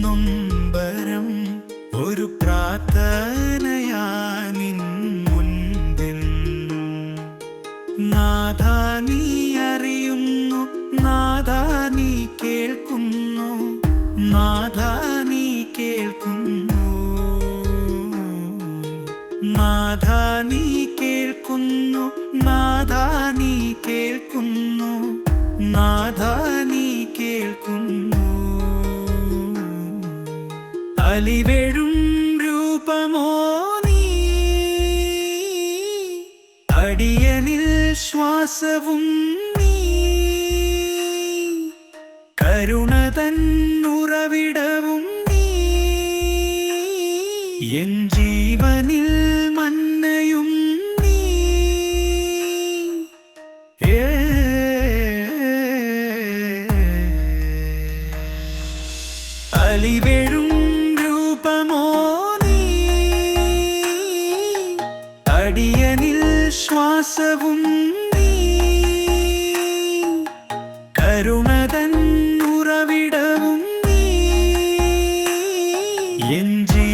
നൊമ്പരം. ഒരു പ്രാർത്ഥനയാനിൻ മുൻപിൽ നാഥ അറിയുന്നു. നാഥ കേൾക്കുന്നു. നാഥ കേൾക്കുന്നു. നാഥ കേൾക്കുന്നു. നാഥ കേൾക്കുന്നു. നീ അലിവെഴും രൂപമോ നീ? അടിയനിൽ ശ്വാസവും നീ? കരുണ തന്നുറവിടവും നീ? എൻ ജീവനിൽ അടിയനിൽ ശ്വാസവും നീ. കരുണതൻ ഉറവിടവും നീ. എൻ ജീ